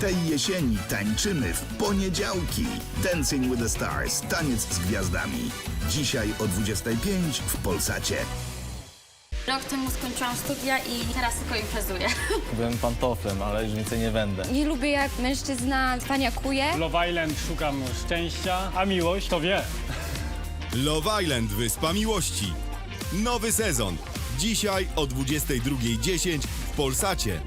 Tej jesieni tańczymy w poniedziałki. Dancing with the Stars, taniec z gwiazdami. Dzisiaj o 25 w Polsacie. Rok temu skończyłam studia i teraz tylko imprezuję. Byłem pantoflem, ale już więcej nie będę. Nie lubię jak mężczyzna paniakuje. Love Island szukam szczęścia, a miłość to wie. Love Island Wyspa Miłości. Nowy sezon. Dzisiaj o 22.10 w Polsacie.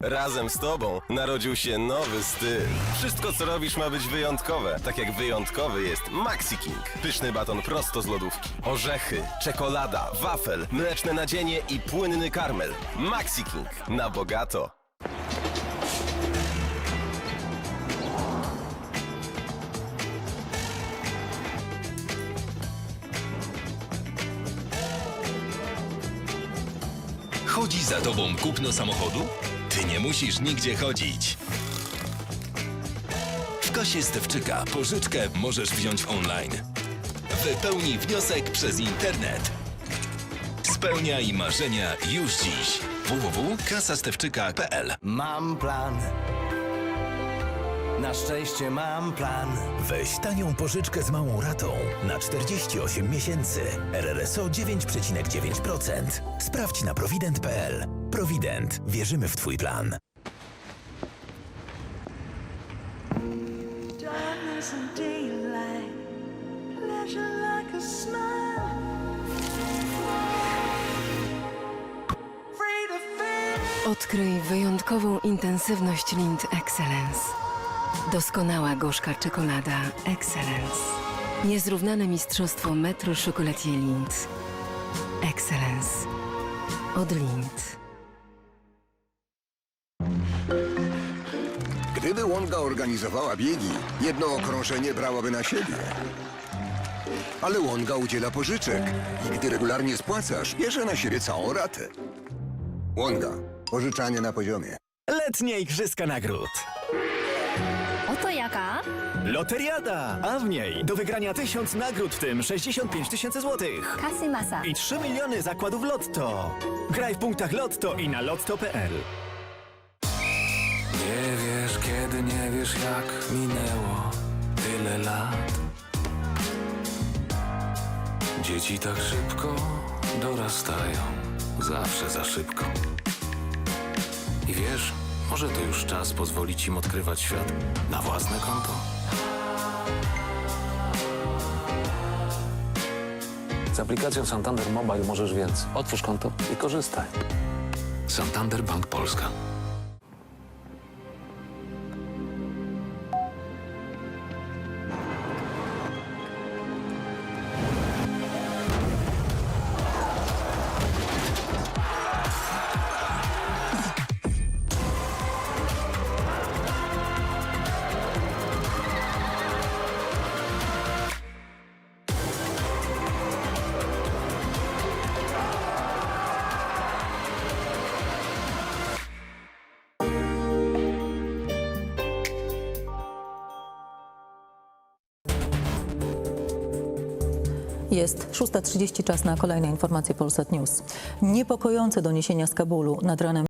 Razem z tobą narodził się nowy styl. Wszystko co robisz ma być wyjątkowe, tak jak wyjątkowy jest Maxi King. Pyszny baton prosto z lodówki. Orzechy, czekolada, wafel, mleczne nadzienie i płynny karmel. Maxi King na bogato. Chodzi za tobą kupno samochodu? Ty nie musisz nigdzie chodzić. W kasie Stewczyka pożyczkę możesz wziąć online. Wypełnij wniosek przez internet. Spełniaj marzenia już dziś. www.kasastewczyka.pl Mam plan. Na szczęście mam plan. Weź tanią pożyczkę z małą ratą na 48 miesięcy. RRSO 9,9%. Sprawdź na provident.pl. Provident. Wierzymy w Twój plan. Darkness and daylight, pleasure like a smile. Free to feel. Odkryj wyjątkową intensywność Lind Excellence. Doskonała gorzka czekolada Excellence. Niezrównane mistrzostwo Metro Chocolatier Lind. Excellence. Od Lind. Łąga organizowała biegi, jedno okrążenie brałaby na siebie. Ale Łąga udziela pożyczek i gdy regularnie spłacasz, bierze na siebie całą ratę. Łąga. Pożyczanie na poziomie. Letnie Igrzyska Nagród. Oto jaka? Loteriada, a w niej do wygrania tysiąc nagród, w tym 65 tysięcy złotych. Kasy masa. I 3 miliony zakładów Lotto. Graj w punktach Lotto i na lotto.pl. Nie wiesz kiedy, nie wiesz jak minęło tyle lat. Dzieci tak szybko dorastają, zawsze za szybko. I wiesz, może to już czas pozwolić im odkrywać świat na własne konto. Z aplikacją Santander Mobile możesz więc otwórz konto i korzystaj. Santander Bank Polska. Jest 6.30 czas na kolejne informacje Polsat News. Niepokojące doniesienia z Kabulu nad ranem